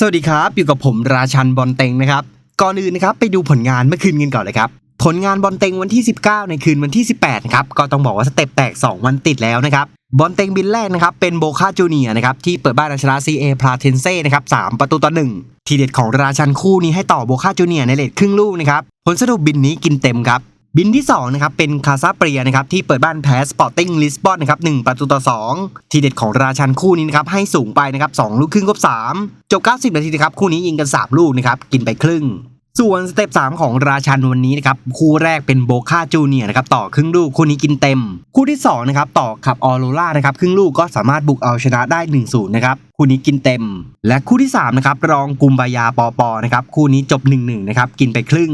สวัสดีครับอยู่กับผมราชันบอลเต็งนะครับก่อนอื่นนะครับไปดูผลงานเมื่อคืนกันก่อนเลยครับผลงานบอลเต็งวันที่ 19 ในคืนวันที่ 18นะครับก็ต้องบอกว่าสเต็ปแตก 2 วันติดแล้วนะครับบอลเต็งบินแรกนะครับเป็นโบคาจูเนียนะครับที่เปิดบ้านเอาชนะ CA พลาเทนเซ่นะครับ3ประตูต่อ1ทีเด็ดของราชันคู่นี้ให้ต่อโบคาจูเนียในเลทครึ่งลูกนะครับผลสรุปบินนี้กินเต็มครับ บินที่ 2 นะครับ เป็นคาซาเปียนะครับที่เปิดบ้านแพ้สปอร์ติ้งลิสบอนนะครับ1ประตูต่อ 2 ทีเด็ดของราชันคู่นี้นะครับให้สูงไปนะครับ2ลูกครึ่งครบ3จบ 90 นาทีนะครับคู่นี้ยิงกัน 3 ลูกนะครับกินไปครึ่ง ส่วนสเต็ป 3 ของราชันวันนี้นะครับคู่แรกเป็นโบคาจูเนียนะครับต่อครึ่งลูกคู่นี้กินเต็ม คู่ที่2นะครับต่อขับออโรล่านะครับครึ่งลูกก็สามารถบุกเอาชนะได้ 1-0นะครับคู่นี้กินเต็ม และคู่ที่3นะครับรองกุมบายาปอปอนะครับคู่นี้จบ 1-1นะครับกินไปครึ่ง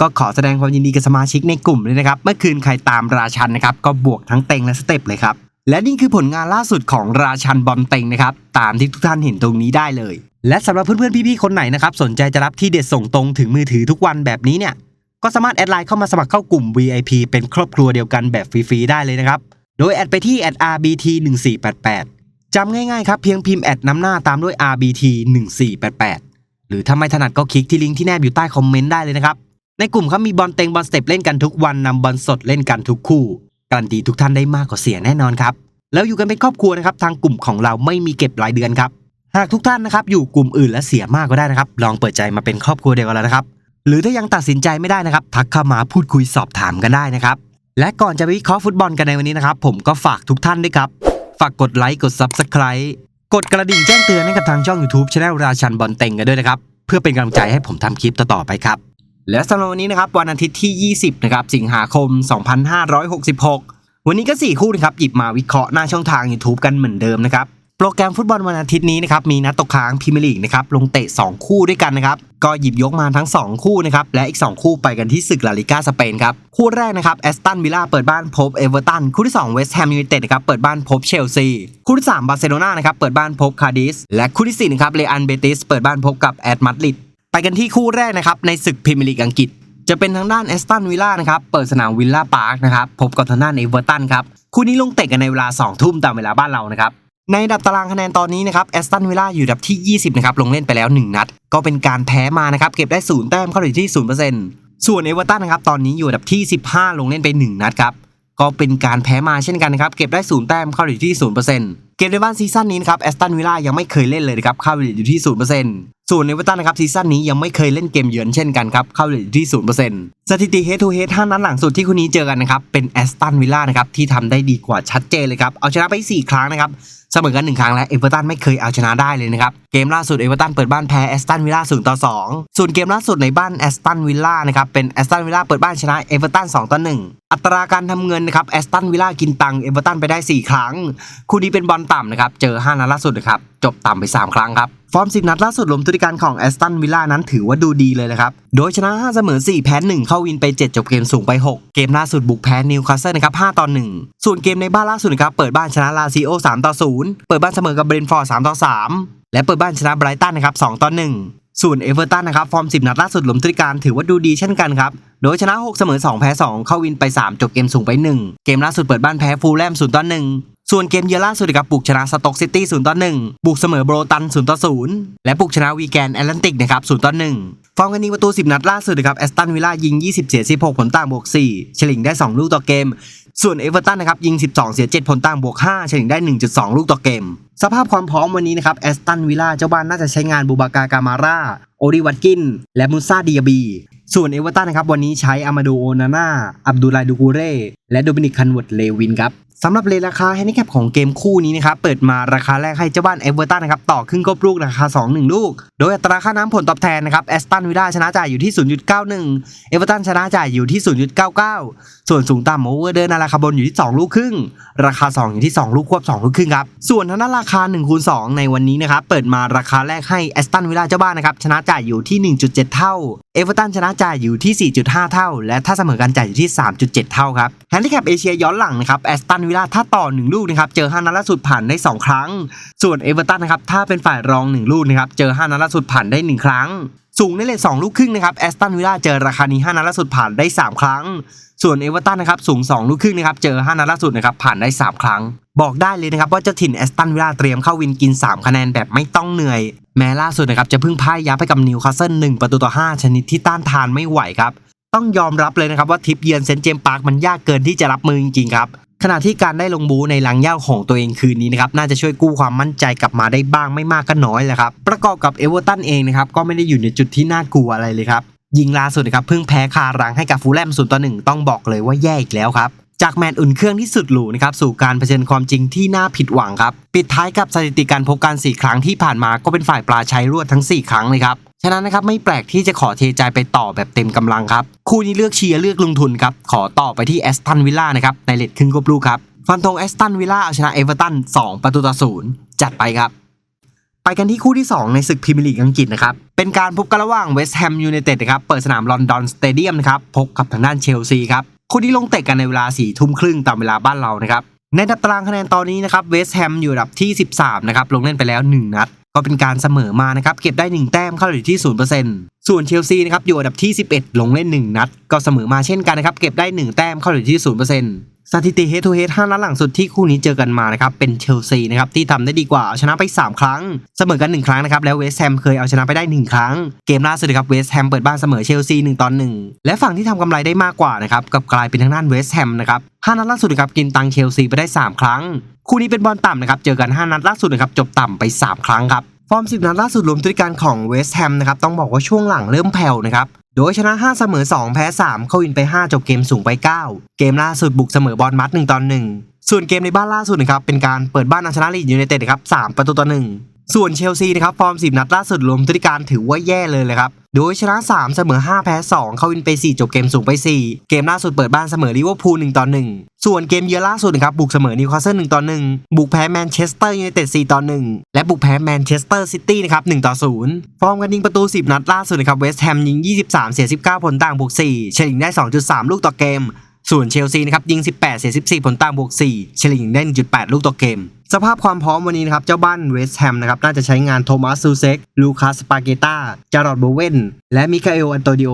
ก็ขอแสดงความยินดีกับสมาชิกในกลุ่มเลยนะครับ เมื่อคืนใครตามราชันนะครับ ก็บวกทั้งเต็งและสเต็ปเลยครับ และนี่คือผลงานล่าสุดของราชันบอลเต็งนะครับ ตามที่ทุกท่านเห็นตรงนี้ได้เลย และสำหรับเพื่อนๆพี่ๆคนไหนนะครับ สนใจจะรับที่เด็ดส่งตรงถึงมือถือทุกวันแบบนี้เนี่ย ก็สามารถแอดไลน์เข้ามาสมัครเข้ากลุ่ม VIP เป็นครอบครัวเดียวกันแบบฟรีๆได้เลยนะครับ โดยแอดไปที่ @rbt 1488 จำง่ายๆครับเพียงพิมพ์แอดนำหน้าตามด้วย RBT 1488 หรือถ้าไม่ถนัดก็คลิกที่ลิงก์ที่แนบอยู่ใต้คอมเมนต์ได้เลยนะครับ ในกลุ่มเขามีบอลเต็งบอลสเต็ปเล่นกันทุกวันนำบอลสดเล่นกันทุกคู่การันตีทุกท่านได้มากกว่าเสียแน่นอนครับ แล้วอยู่กันเป็นครอบครัวนะครับ ทางกลุ่มของเราไม่มีเก็บรายเดือนครับ หากทุกท่านนะครับอยู่กลุ่มอื่นและเสียมากก็ได้นะครับ ลองเปิดใจมาเป็นครอบครัวเดียวกันแล้วนะครับ หรือถ้ายังตัดสินใจไม่ได้นะครับ ทักเข้ามาพูดคุยสอบถามกันได้นะครับ และก่อนจะวิเคราะห์ฟุตบอลกันในวันนี้นะครับ ผมก็ฝากทุกท่านด้วยครับ ฝากกดไลค์กด Subscribe กดกระดิ่งแจ้งเตือนให้กับทางช่อง YouTube Channel ราชันบอลเต็งกันด้วยนะครับ เพื่อเป็นกำลังใจให้ผมทำคลิปต่อๆไปครับ และสำหรับวันนี้นะครับวันอาทิตย์ที่ 20นะครับสิงหาคม 2566 วันนี้ก็ 4 คู่นะครับหยิบมาวิเคราะห์หน้าช่องทาง YouTube กันเหมือนเดิมนะครับโปรแกรมฟุตบอลวันอาทิตย์นี้นะครับมีนัดตกค้างพรีเมียร์ลีกนะครับลงเตะ 2 คู่ด้วยกันนะครับก็หยิบยกมาทั้ง 2 คู่นะครับและอีก 2 คู่ไปกันที่ศึกลาลิก้าสเปนครับคู่แรกนะครับแอสตันวิลล่าเปิดบ้านพบเอเวอร์ตันคู่ที่2เวสต์แฮมยูไนเต็ดนะครับเปิดบ้านพบเชลซีคู่ที่3บาร์เซโลนานะครับเปิดบ้านพบคาร์ดิสและคู่ที่4นะครับเรอัลเบติสเปิดบ้านพบกับแอตมาดริด ไปกันที่คู่แรกนะครับในศึกพรีเมียร์ลีกอังกฤษ จะเป็นทางด้านแอสตันวิลล่านะครับเปิดสนามวิลล่าพาร์คนะครับพบกับทางด้านเอเวอร์ตันครับคู่นี้ลงเตะกันในเวลา 2 ทุ่มตามเวลาบ้านเรานะครับในดับตารางคะแนนตอนนี้นะครับแอสตันวิลล่าอยู่ดับที่ 20นะครับลงเล่นไปแล้ว 1 นัด ก็เป็นการแพ้มานะครับเก็บได้0แต้มเข้าอยู่ที่0%ส่วนเอเวอร์ตันนะครับตอนนี้อยู่ดับที่ 15 ลงเล่นไป 1 นัดครับก็เป็นการแพ้มาเช่นกันนะครับเก็บได้0แต้มเข้าอยู่ที่0%เกมในบ้านซีซั่นนี้นะครับแอสตันวิลล่ายังไม่เคยเล่นเลยนะครับเข้าอยู่ที่0% ส่วนเอเวอร์ตันนะครับซีซั่นนี้ยังไม่เคยเล่นเกมเยือนเช่นกันครับ เข้าอยู่ที่ 0%สถิติเฮดทูเฮดห้านัดหลังสุดที่คู่นี้เจอกันนะครับ เป็นแอสตันวิลล่านะครับ ที่ทำได้ดีกว่าชัดเจนเลยครับ เอาชนะไป 4 ครั้งนะครับ เสมอกัน 1 ครั้งและเอเวอร์ตันไม่เคยเอาชนะได้เลยนะครับ กมล่าสุดเอเวอร์ตันเปิดบ้านแพ้แอสตันวิลล่า0ต่อ2ส่วนเกมล่าสุดในบ้านแอสตันวิลล่านะครับเป็นแอสตันวิลล่าเปิดบ้านชนะเอเวอร์ตัน2ต่อ1อัตราการทำเงินนะครับแอสตันวิลล่ากินตังเอเวอร์ตันไปได้ 4 ครั้ง คู่นี้เป็นบอลต่ำนะครับเจอ 5 นัดล่าสุดนะครับจบต่ำไป 3 ครั้งครับฟอร์ม10 นัดล่าสุดลมทุติการของแอสตันวิลล่านั้นถือว่าดูดีเลยนะครับ โดยชนะ 5 เสมอ 4 แพ้ 1 เข้าวินไป 7 จบเกมสูงไป 6 เกมล่าสุดบุกแพ้นิวคาสเซิลนะครับ 5 ต่อ 1 ส่วนเกมในบ้านล่าสุดนะครับ เปิดบ้านชนะลาซิโอ 3 ต่อ 0 เปิดบ้านเสมอกับเบรนฟอร์ด 3 ต่อ 3 และเปิดบ้านชนะไบรตันนะครับ2ต่อ1ส่วนเอเวอร์ตันนะครับฟอร์ม 10 นัดล่าสุดหลุมทุติการถือว่าดูดีเช่นกันครับ โดยชนะ 6 เสมอ 2 แพ้ 2 เข้าวินไป 3 จบเกมสูงไป 1 เกมล่าสุดเปิดบ้านแพ้ฟูลแลม0ต่อ1ส่วนเกมเยือนล่าสุดกับบุกชนะสต็อกซิตี้0ต่อ1บุกเสมอโบรตัน0ต่อ0และบุกชนะวีแกนแอตแลนติกนะครับ0ต่อ1ฟอร์มกันยิงประตู 10 นัดล่าสุดนะครับแอสตันวิลล่ายิง 20 เสีย 16 ผลต่างบวก 4 เฉลี่ยได้ 2 ลูกต่อเกม ส่วนเอเวอร์ตันนะครับยิง 12 เสีย 7 ผลต่างบวก 5 เฉลี่ยได้ 1.2 ลูกต่อเกม สภาพความพร้อมวันนี้นะครับแอสตันวิลล่าเจ้าบ้านน่าจะใช้งานบูบากากามาร่าโอริวัตกิน และมูซาดิยาบี ส่วนเอเวอร์ตันนะครับวันนี้ใช้อามาโดโอนาน่าอับดุลไลดูกูเร่และโดมินิกคันเวิร์ดเลวินครับ สำหรับเลทราคาแฮนดิแคปของเกมคู่นี้นะครับเปิดมาราคาแรกให้เจ้าบ้านเอเวอร์ตันนะครับต่อครึ่งกบลูกราคา 2 1 ลูก โดยอัตราค่าน้ำผลตอบแทนนะครับแอสตันวิลล่าชนะจ่ายอยู่ที่ 0.91 เอเวอร์ตันชนะจ่ายอยู่ที่ 0.99 ส่วนสูงต่ำโอเวอร์เดินราคาบนอยู่ที่ 2 ลูกครึ่ง ราคา 2 อยู่ที่ 2 ลูกควบ 2 ลูกครึ่งครับส่วนทางด้านราคา1คูณ2ในวันนี้นะครับเปิดมาราคาแรกให้แอสตันวิลล่าเจ้าบ้านนะครับชนะจ่ายอยู่ที่ 1.7 เท่าเอเวอร์ตันชนะจ่ายอยู่ที่ 4.5 เท่า และถ้าเสมอกันจ่ายอยู่ที่ 3.7 เท่าครับแฮนดิแคปเอเชียย้อนหลังนะครับแอสตันวิลล่าถ้าต่อ 1 ลูกนะครับเจอ5นัดล่าสุดผ่านได้ 2 ครั้ง ส่วนเอเวอร์ตันนะครับถ้าเป็นฝ่ายรอง 1 ลูกนะครับเจอ5นัดล่าสุดผ่านได้ 1 ครั้ง สูงในเลท2ลูกครึ่งนะครับแอสตันวิลล่าเจอราคานี้5นัดล่าสุดผ่านได้ 3 ครั้ง ส่วนเอเวอร์ตันนะครับสูง 2 ลูกครึ่งนะครับเจอ5นัดล่าสุดนะครับผ่านได้ 3 ครั้ง บอกได้เลยนะครับว่าเจ้าถิ่นแอสตันวิลล่าเตรียมเข้าวินกิน 3 คะแนนแบบไม่ต้องเหนื่อย แม้ล่าสุดนะครับจะพิ่งพ่ายยับให้กับนิวคาสเซิล1ประตูต่อ 5 ชนิดที่ต้านทานไม่ไหวครับต้องยอมรับเลยนะครับว่าทิปเยือนเซนเจมปาร์คมันยากเกินที่จะรับมือจริงๆครับ ขณะที่การได้ลงบูในลังเย่าของตัวเองคืนนี้นะครับน่าจะช่วยกู้ความมั่นใจกลับมาได้บ้างไม่มากก็น้อยแหละครับประกอบกับเอเวอร์ตันเองนะครับก็ไม่ได้อยู่ในจุดที่น่ากลัวอะไรเลยครับยิงล่าสุดนะครับเพิ่งแพ้คารังให้กับฟูลแลมศูนย์ต่อหนึ่งต้องบอกเลยว่าแย่อีกแล้วครับ จากแมตช์อุ่นเครื่องที่สุดหรูนะครับสู่การเผชิญความจริงที่น่าผิดหวังครับ ปิดท้ายกับสถิติการพบกัน 4 ครั้งที่ผ่านมาก็เป็นฝ่ายปลาชัยรวดทั้ง 4 ครั้งเลยครับฉะนั้นนะครับไม่แปลกที่จะขอเทใจไปต่อแบบเต็มกำลังครับ คู่นี้เลือกเชียร์เลือกลงทุนครับ ขอต่อไปที่แอสตันวิลล่านะครับในเลทครึ่งกบลูกครับฟันธงแอสตันวิลล่าเอาชนะเอเวอร์ตัน2ประตูต่อศูนย์จัดไปครับ ไปกันที่คู่ที่ 2 ในศึกพรีเมียร์ลีกอังกฤษนะครับ เป็นการพบกันระหว่างเวสต์แฮมยูไนเต็ดนะครับเปิดสนามลอนดอนสเตเดียมนะครับพบกับทางด้านเชลซีครับ คู่ที่ลงเตะกันในเวลา4ี่ทุ่มครึ่งตามเวลาบ้านเรานะครับ ในอัดับตารางคะแนนตอนนี้นะครับเวสต์แฮมอยู่อันดับที่ 13 นะครับ ลงเล่นไปแล้ว 1 นัด ก็เป็นการเสมอมานะครับ เก็บได้ 1 แต้มเข้าอยู่ที่ 0%ส่วนเชลซีนะครับอยู่อันดับที่ 11 ลงเล่น 1 นัด ก็เสมอมาเช่นกันนะครับ เก็บได้ 1 แต้มเข้าอยู่ที่ 0% สถิติ head to head 5นัดหลังสุดที่คู่นี้เจอกันมานะครับเป็นเชลซีนะครับที่ทำได้ดีกว่าเอาชนะไป 3 ครั้ง เสมอกัน 1 ครั้งนะครับแล้วเวสต์แฮมเคยเอาชนะไปได้ 1 ครั้ง เกมล่าสุดครับเวสต์แฮมเปิดบ้านเสมอเชลซี1ต่อ1และฝั่งที่ทำกำไรได้มากกว่านะครับกับกลายเป็นทางด้านเวสต์แฮมนะครับ5นัดล่าสุดครับกินตังเชลซีไปได้ 3 ครั้ง คู่นี้เป็นบอลต่ำนะครับเจอกัน 5 นัดล่าสุดนะครับจบต่ำไป 3 ครั้งครับฟอร์ม10 นัดล่าสุดรวมด้วยกันของเวสต์แฮมนะครับต้องบอกว่าช่วงหลังเริ่มแผ่วนะครับ โดยชนะ 5 เสมอ 2 แพ้ 3 เข้าวินไป 5 จบเกมสูงไป 9 เกมล่าสุดบุกเสมอบอลมัด1ต่อ1ส่วนเกมในบ้านล่าสุดนะครับเป็นการเปิดบ้านเอาชนะลีดยูไนเต็ดนะครับ3ประตูต่อ1 ส่วนเชลซีนะครับฟอร์ม 10 นัดล่าสุดรวมด้วกันถือว่าแย่เลยเลยครับ โดยชนะ 3 เสมอ 5 แพ้ 2 เข้าวินไป 4 จบเกมสูงไป 4 เกมล่าสุดเปิดบ้านเสมอลิเวอร์พูล1ต่อ1ส่วนเกมเยือนล่าสุดนะครับบุกเสมอนิวคาสเซิล1ต่อ1บุกแพ้แมนเชสเตอร์ยูไนเต็ด4ต่อ1และบุกแพ้แมนเชสเตอร์ซิตี้นะครับ1ต่อ0ฟอร์มการยิงประตู 10 นัดล่าสุดนะครับเวสต์แฮมยิง 23 เสีย 19 ผลต่างบวก4เฉลี่ยได้ 2.3 ลูกต่อเกม ส่วนเชลซีนะครับยิง 18 เสีย 14 ผลต่างบวก 4 เฉลี่ยได้ 1.8 ลูกต่อเกม สภาพความพร้อมวันนี้นะครับ เจ้าบ้านเวสต์แฮมนะครับ น่าจะใช้งานโทมัสซูเซกลูคัสปาเกตาจารอดโบเวนและมิคาเอลอันโตดิโอ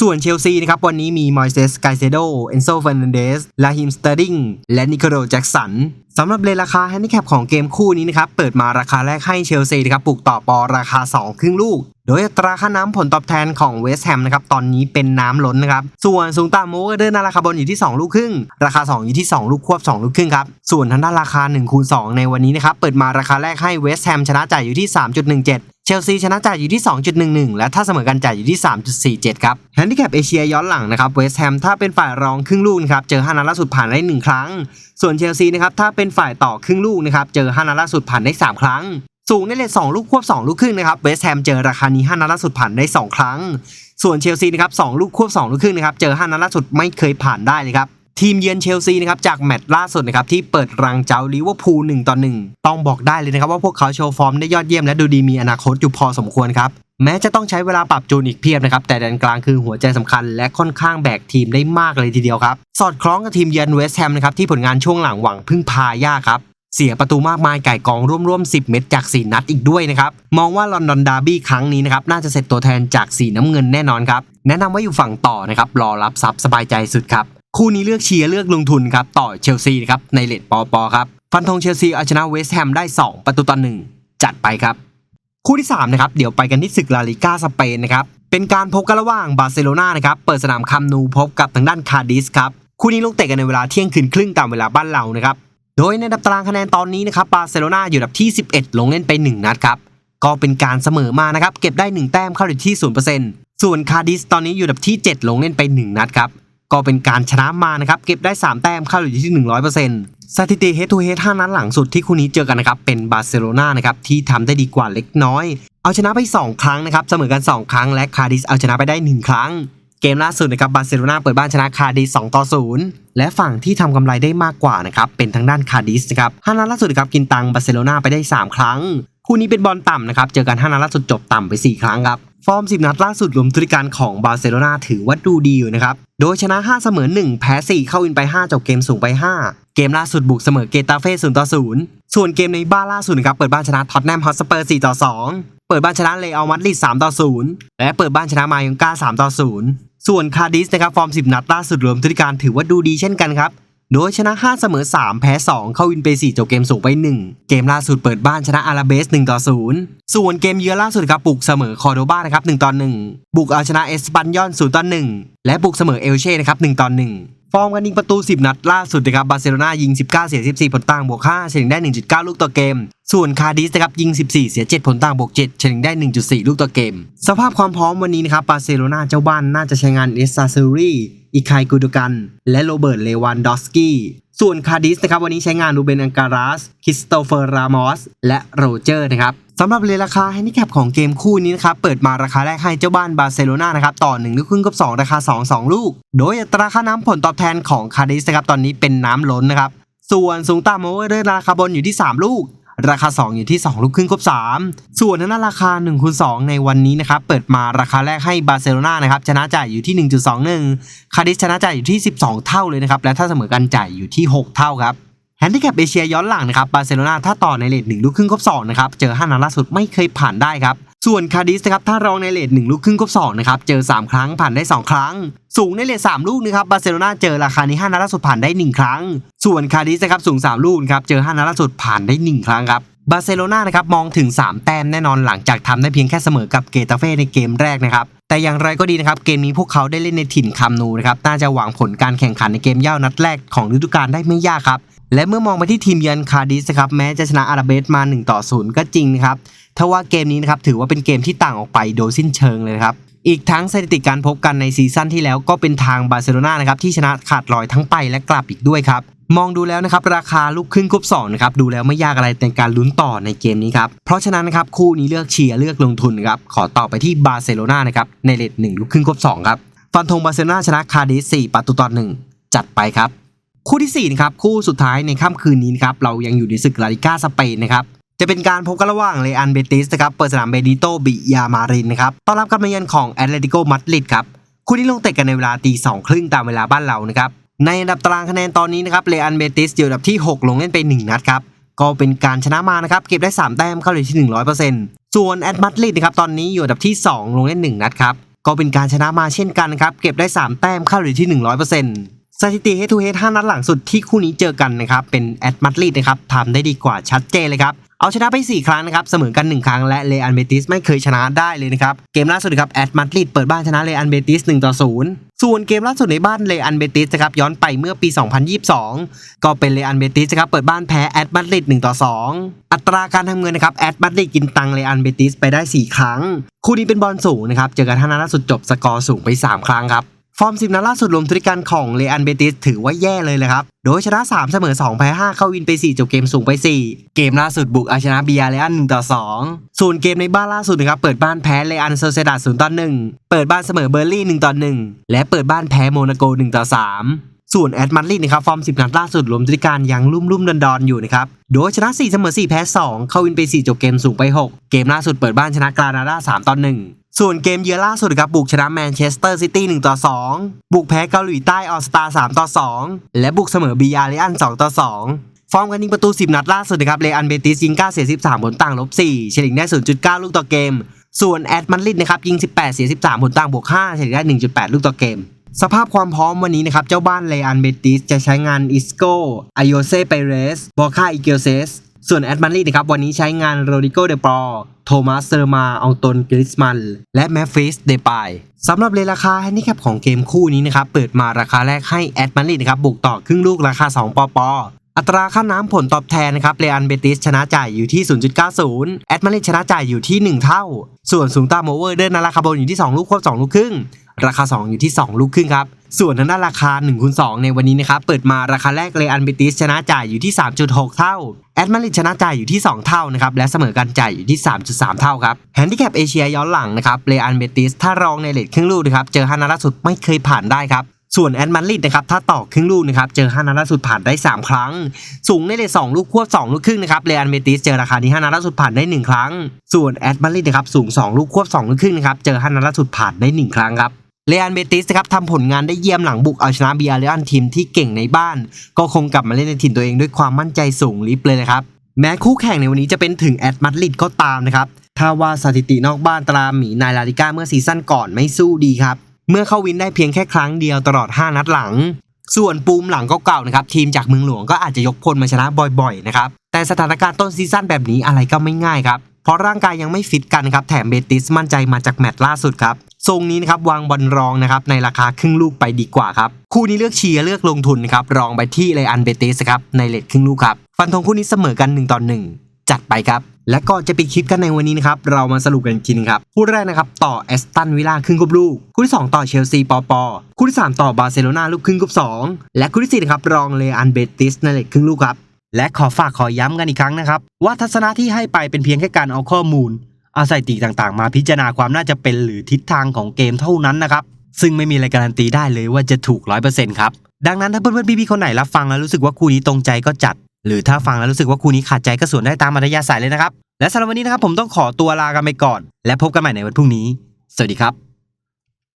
ส่วนเชลซีนะครับ วันนี้มีมอยเซสไกเซโด เอนโซเฟรนันเดสลาฮิมสเตอร์ดิง และนิโคโดแจ็กสันสำหรับเลนราคาแฮนดิแคปของเกมคู่นี้นะครับ เปิดมาราคาแรกให้เชลซีนะครับปลูกต่อปอราคา 2 ครึ่งลูกโดยตราค่าน้ำผลตอบแทนของเวสต์แฮมนะครับตอนนี้เป็นน้ำล้นนะครับ ส่วนสูงต่ำโอเดอร์นาราคาบอลอยู่ที่ 2 ลูกครึ่ง ราคา 2 อยู่ที่ 2 ลูกควบ 2 ลูกครึ่งครับ ส่วนทางด้านราคา1คูณ2ในวันนี้นะครับเปิดมาราคาแรกให้เวสต์แฮมชนะจ่ายอยู่ที่ 3.17เชลซีชนะจ่ายอยู่ที่ 2.11 และถ้าเสมอกันจ่ายอยู่ที่ 3.47 ครับแฮนดิแคปเอเชียย้อนหลังนะครับเวสต์แฮมถ้าเป็นฝ่ายรองครึ่งลูกนะครับเจอ5นัดล่าสุดผ่านได้ 1 ครั้ง ส่วนเชลซีนะครับถ้าเป็นฝ่ายต่อครึ่งลูกนะครับเจอ5นัดล่าสุดผ่านได้ 3 ครั้ง สูงในเลท2ลูกควบ 2 ลูกครึ่งนะครับเวสต์แฮมเจอราคานี้5นัดล่าสุดผ่านได้ 2 ครั้ง ส่วนเชลซีนะครับ2ลูกควบ 2 ลูกครึ่งนะครับเจอ5นัดล่าสุดไม่เคยผ่านได้เลยครับทีมเยือนเชลซีนะครับจากแมตช์ล่าสุดนะครับที่เปิดรังเจ้าลิเวอร์พูล1ต่อ1ต้องบอกได้เลยนะครับว่าพวกเขาโชว์ฟอร์มได้ยอดเยี่ยมและดูดีมีอนาคตอยู่พอสมควรครับแม้จะต้องใช้เวลาปรับจูนอีกเพียบนะครับแต่แดนกลางคือหัวใจสำคัญและค่อนข้างแบกทีมได้มากเลยทีเดียวครับ สอดคล้องกับทีมเยือนเวสต์แฮมนะครับที่ผลงานช่วงหลังหวังพึ่งพายากครับ เสียประตูมากมายไก่กองร่วมๆ 10 เม็ดจาก 4 นัดอีกด้วยนะครับ มองว่าลอนดอนดาร์บี้ครั้งนี้นะครับ น่าจะเสร็จตัวแทนจากสีน้ำเงินแน่นอนครับ แนะนำว่าอยู่ฝั่งต่อนะครับ รอรับทรัพย์สบายใจสุดครับ คู่นี้เลือกเชียร์เลือกลงทุนครับ ต่อเชลซีนะครับ ในเลทปอปอครับ ฟันธงเชลซีเอาชนะเวสต์แฮมได้ 2 ประตูต่อหนึ่งจัดไปครับ คู่ที่3นะครับเดี๋ยวไปกันที่ศึกลาลิก้าสเปนนะครับเป็นการพบกันระหว่างบาร์เซโลนานะครับเปิดสนามคัมนูพบกับทางด้านคาดิสครับคู่นี้ลงเตะกันในเวลาเที่ยงคืนครึ่งตามเวลาบ้านเรานะครับ โดยในดับตารางคะแนนตอนนี้นะครับบาร์เซโลนาอยู่ดับที่ 11 ลงเล่นไป 1 นัดครับ ก็เป็นการเสมอมานะครับ เก็บได้ 1 แต้มเข้าอยู่ที่ 0%ส่วนคาร์ดิสตอนนี้อยู่ดับที่ 7 ลงเล่นไป 1 นัดครับ ก็เป็นการชนะมานะครับ เก็บได้ 3 แต้มเข้าอยู่ที่ 100%สถิติ head to head 5นัดหลังสุดที่คู่นี้เจอกันนะครับ เป็นบาร์เซโลนานะครับที่ทำได้ดีกว่าเล็กน้อย เอาชนะไป 2 ครั้งนะครับ เสมอกัน 2 ครั้ง และคาร์ดิสเอาชนะไปได้ 1 ครั้ง เกมล่าสุดนะครับบาร์เซโลนาเปิดบ้านชนะคาดิส2ต่อ 0 และฝั่งที่ทำกำไรได้มากกว่านะครับเป็นทางด้านคาดิสนะครับห้านัดล่าสุดนะครับกินตังบาร์เซโลนาไปได้ 3 ครั้ง คู่นี้เป็นบอลต่ำนะครับเจอกัน5นัดล่าสุดจบต่ำไป 4 ครั้งครับฟอร์ม 10 นัดล่าสุดรวมธุรการของบาร์เซโลนาถือว่าดูดีอยู่นะครับโดยชนะ 5 เสมอ 1 แพ้ 4 เข้าอินไป 5 จบเกมสูงไป 5 เกมล่าสุดบุกเสมอเกตาเฟ่0ต่อ0ส่วนเกมในบ้านล่าสุดนะครับเปิดบ้านชนะท็อตแนมฮอตสเปอร์4ต่อ2เปิดบ้านชนะเลอัลมาดริด3ต่อ0และเปิดบ้านชนะมายองกา3ต่อ0ส่วนคาร์ดิสนะครับฟอร์ม10นัดล่าสุดรวมทุกการถือว่าดูดีเช่นกันครับโดยชนะ 5 เสมอ 3 แพ้ 2 เข้าวินไป 4 จบเกมสูงไป 1 เกมล่าสุดเปิดบ้านชนะอาราเบส1ต่อ0ส่วนเกมเยือนล่าสุดครับบุกเสมอคอร์โดบานะครับ1ต่อ1บุกเอาชนะเอสปันยอน0ต่อ1และบุกเสมอเอลเช่นะครับ1ต่อ1 ฟอร์มการยิงประตู 10 นัดล่าสุดนะครับบาร์เซโลนายิง 19 เสีย 14 ผลต่างบวก 5 เฉลี่ยได้ 1.9 ลูกต่อเกม ส่วนคาร์ดิสนะครับยิง 14 เสีย 7 ผลต่างบวก 7 เฉลี่ยได้ 1.4 ลูกต่อเกม สภาพความพร้อมวันนี้นะครับบาร์เซโลนาเจ้าบ้านน่าจะใช้งานเอสซาซูรีอิคายกูดูกัน และโรเบิร์ตเลวันดอสกี้ส่วนคาร์ดิสนะครับวันนี้ใช้งานรูเบนอังการาส คริสโตเฟอร์รามอส และโรเจอร์นะครับ สำหรับเรทราคาแฮนดิแคปของเกมคู่นี้นะครับเปิดมาราคาแรกให้เจ้าบ้านบาร์เซโลนานะครับต่อ1ลูกครึ่งกับ 2 ราคา 2 2 ลูก โดยอัตราค่าน้ำผลตอบแทนของคาร์ดิสนะครับตอนนี้เป็นน้ำล้นนะครับส่วนสูงต่ำโอเวอร์เดอร์ราคาบนอยู่ที่ 3 ลูก ราคา 2 อยู่ที่ 2 ลูกครึ่งครบ3 ส่วนทางด้านราคา1คูณ2ในวันนี้นะครับเปิดมาราคาแรกให้บาร์เซโลนานะครับชนะจ่ายอยู่ที่ 1.21 คาร์ดิสชนะจ่ายอยู่ที่ 12 เท่าเลยนะครับและถ้าเสมอกันจ่ายอยู่ที่ 6 เท่าครับ แฮนดิแคปเอเชียย้อนหลังนะครับบาร์เซโลนาถ้าต่อในเลท1ลูกครึ่งครบ2นะครับเจอ5นัดล่าสุดไม่เคยผ่านได้ครับส่วนคาร์ดิสนะครับถ้ารองในเลท1ลูกครึ่งครบ2นะครับเจอ 3 ครั้งผ่านได้ 2 ครั้ง สูงในเลท3ลูกนะครับบาร์เซโลนาเจอราคานี้5นัดล่าสุดผ่านได้ 1 ครั้ง ส่วนคาร์ดิสนะครับสูง 3 ลูกครับเจอ5นัดล่าสุดผ่านได้ 1 ครั้งครับบาร์เซโลนานะครับมองถึง 3 แต้มแน่นอนหลังจากทำได้เพียงแค่เสมอกับเกตาเฟ่ในเกมแรกนะครับแต่อย่างไรก็ดีนะครับเกมนี้พวกเขาได้เล่นในถิ่นคามนูนะครับน่าจะหวังผลการแข่งขันในเกมเย่านัดแรกของฤดูกาลได้ไม่ยากครับ และเมื่อมองไปที่ทีมเยือนคาร์ดิสครับแม้จะชนะอาราเบสมา1ต่อ0ก็จริงนะครับทว่าเกมนี้นะครับถือว่าเป็นเกมที่ต่างออกไปโดยสิ้นเชิงเลยครับอีกทั้งสถิติการพบกันในซีซั่นที่แล้วก็เป็นทางบาร์เซโลนานะครับที่ชนะขาดลอยทั้งไปและกลับอีกด้วยครับมองดูแล้วนะครับราคาลูกครึ่งกรุ๊ปสองนะครับดูแล้วไม่ยากอะไรในการลุ้นต่อในเกมนี้ครับเพราะฉะนั้นนะครับคู่นี้เลือกเชียร์เลือกลงทุนนะครับขอต่อไปที่บาร์เซโลนานะครับในเลทหนึ่งลูกครึ่งกรุ๊ปสองครับฟันธงบาร์เซโลนาชนะคาดิส4ประตูต่อหนึ่งจัดไปครับ คู่ที่4นะครับคู่สุดท้ายในค่ำคืนนี้นะครับเรายังอยู่ในศึกลาลิก้าสเปนนะครับจะเป็นการพบกันระหว่างเลอันเบติสนะครับเปิดสนามเบดิโตบิยามารินนะครับต้อนรับการมาเยือนของแอตเลติโกมาดริดครับคู่นี้ลงเตะกันในเวลาตีสองครึ่งตามเวลาบ้านเรานะครับในอันดับตารางคะแนนตอนนี้นะครับเลอันเบติสอยู่อันดับที่ 6 ลงเล่นไป 1 นัดครับก็เป็นการชนะมานะครับเก็บได้ 3 แต้มเข้าเลยที่ 100%ส่วนแอตมาดริดนะครับตอนนี้อยู่อันดับที่ 2 ลงเล่น 1 นัดครับก็เป็นการชนะมาเช่นกันนะครับเก็บได้ 3 แต้มเข้าเลยที่ 100% สถิติ head to head 5นัดหลังสุดที่คู่นี้เจอกันนะครับเป็นแอตมาดริดนะครับทำได้ดีกว่าชัดเจนเลยครับเอาชนะไป 4 ครั้งนะครับเสมอกัน 1 ครั้งและเลอันเบติสไม่เคยชนะได้เลยนะครับเกมล่าสุดครับแอตมาดริดเปิดบ้านชนะเลอันเบติส1ต่อ0ส่วนเกมล่าสุดในบ้านเลอันเบติสนะครับย้อนไปเมื่อปี 2022 ก็เป็นเลอันเบติสนะครับเปิดบ้านแพ้แอตมาดริด1ต่อ2 อัตราการทำเงินนะครับแอตมาดริดกินตังเลอันเบติสไปได้ 4 ครั้ง คู่นี้เป็นบอลสูงนะครับเจอกันท่านัดล่าสุดจบสกอร์สูงไป 3 ครั้งครับ ฟอร์ม 10 นัดล่าสุดรวมธุรการของเลอันเบติสถือว่าแย่เลยเลยครับ โดยชนะ 3 เสมอ 2 แพ้ 5 เข้าวินไป 4 จบเกมสูงไป 4 เกมล่าสุดบุกเอาชนะเบียร์เลอัน1ต่อ 2 ส่วนเกมในบ้านล่าสุดนะครับ เปิดบ้านแพ้เลอันโซเซดา0ต่อ 1 เปิดบ้านเสมอเบอร์ลี่ 1 ต่อ 1 และเปิดบ้านแพ้โมนาโก 1 ต่อ 3ส่วนแอดมาดริดนะครับฟอร์ม 10 นัดล่าสุดรวมธุรการยังลุ่มลุ่มดอนดอนอยู่นะครับ โดยชนะ 4 เสมอ 4 แพ้ 2 เข้าวินไป 4 จบเกมสูงไป 6 เกมล่าสุดเปิดบ้านชนะกรานาดา3ต่อ1 ส่วนเกมเยือนล่าสุดครับบุกชนะแมนเชสเตอร์ซิตี้1ต่อ2 บุกแพ้เกาหลีใต้ออสตา3ต่อ2 และบุกเสมอบียาเลอัน2ต่อ2ฟอร์มการยิงประตู 10 นัดล่าสุดนะครับ เลอันเบติสยิง 9 เสีย 13 ผลต่างลบ 4 เฉลี่ยได้ 0.9 ลูกต่อเกม ส่วนแอดมันลิดนะครับ ยิง 18 เสีย 13 ผลต่างบวก 5 เฉลี่ยได้ 1.8 ลูกต่อเกม สภาพความพร้อมวันนี้นะครับ เจ้าบ้านเลอันเบติสจะใช้งานอิสโกอโยเซเปเรส บอคาอิเกลเซส ส่วนแอดมันลีนะครับวันนี้ใช้งานโรดิโกเดปอร์โทมัสเซอร์มาอองตนกริสมัน และแมฟฟิสเดปายสำหรับเลราคาแฮนดิแคปของเกมคู่นี้นะครับ เปิดมาราคาแรกให้แอดมันลีนะครับ บุกต่อครึ่งลูกราคา 2 ปอปออัตราค่าน้ำผลตอบแทนนะครับเรอันเบติสชนะจ่ายอยู่ที่ 0.90 แอดมาริชนะจ่ายอยู่ที่ 1 เท่า ส่วนสูงตาโอเวอร์เดินนาราคาบนอยู่ที่ 2 ลูกควบ 2 ลูกครึ่ง ราคา 2 อยู่ที่ 2 ลูกครึ่งครับ ส่วนทางด้านราคา1คูณ2ในวันนี้นะครับ เปิดมาราคาแรกเรอันเบติสชนะจ่ายอยู่ที่ 3.6 เท่า แอดมาริดชนะจ่ายอยู่ที่ 2 เท่านะครับ และเสมอกันจ่ายอยู่ที่ 3.3 เท่าครับ แฮนดิแคปเอเชียย้อนหลังนะครับเรอันเบติสถ้ารองในเลทครึ่งลูกนะครับ เจอฮานาล่าสุดไม่เคยผ่านได้ครับส่วนแอดมาริดนะครับถ้าต่อครึ่งลูกนะครับเจอ5นัดล่าสุดผ่านได้ 3 ครั้ง สูงในเลท2ลูกควบ 2 ลูกครึ่งนะครับเรอันเบติสเจอราคาที่5นัดล่าสุดผ่านได้ 1 ครั้ง ส่วนแอดมาริดนะครับสูง 2 ลูกควบ 2 ลูกครึ่งนะครับเจอ5นัดล่าสุดผ่านได้ 1 ครั้งครับ เรอันเบติสครับทำผลงานได้เยี่ยมหลังบุกเอาชนะเบียร์เรอันทีมที่เก่งในบ้าน ก็คงกลับมาเล่นในถิ่นตัวเองด้วยความมั่นใจสูงลิฟเลยนะครับ แม้คู่แข่งในวันนี้จะเป็นถึงแอดมาดริดก็ตามนะครับถ้าว่าสถิตินอกบ้านตราหมีนายลาลิก้าเมื่อซีซั่นก่อนไม่สู้ดีครับ เมื่อเข้าวินได้เพียงแค่ครั้งเดียวตลอด 5 นัดหลัง ส่วนปูมหลังเก่าๆนะครับทีมจากเมืองหลวงก็อาจจะยกพลมาชนะบ่อยๆนะครับแต่สถานการณ์ต้นซีซั่นแบบนี้อะไรก็ไม่ง่ายครับเพราะร่างกายยังไม่ฟิตกันครับแถมเบติสมั่นใจมาจากแมตช์ล่าสุดครับ ทรงนี้นะครับวางบอลรองนะครับในราคาครึ่งลูกไปดีกว่าครับคู่นี้เลือกเชียร์เลือกลงทุนนะครับรองไปที่เลอันเบติสครับในเลทครึ่งลูกครับฟันธงคู่นี้เสมอกัน1ต่อ1จัดไปครับและก่อนจะปิดคลิปกันในวันนี้นะครับ เรามาสรุปกันอีกทีนึงครับ คู่แรกนะครับ ต่อแอสตันวิลล่าครึ่งกบลูก คู่ที่สองต่อเชลซีปอปอคู่ที่สามต่อบาร์เซโลนาลูกครึ่งกบสองและคู่ที่สี่นะครับรองเลอันเบติสในเลทครึ่งลูกครับ และขอฝากขอย้ำกันอีกครั้งนะครับ ว่าทัศนะที่ให้ไปเป็นเพียงแค่การเอาข้อมูล อาศัยติต่างๆ มาพิจารณาความน่าจะเป็นหรือทิศทางของเกมเท่านั้นนะครับ ซึ่งไม่มีอะไรการันตีได้เลยว่าจะถูก 100%ครับ ดังนั้นถ้าเพื่อนๆพี่ๆคนไหนรับฟังแล้วรู้สึกว่าคู่นี้ตรงใจก็จัด หรือถ้าฟังแล้วรู้สึกว่าคู่นี้ขาดใจก็ส่วนได้ตามอัธยาศัยเลยนะครับ และสำหรับวันนี้นะครับผมต้องขอตัวลากันไปก่อน และพบกันใหม่ในวันพรุ่งนี้ สวัสดีครับ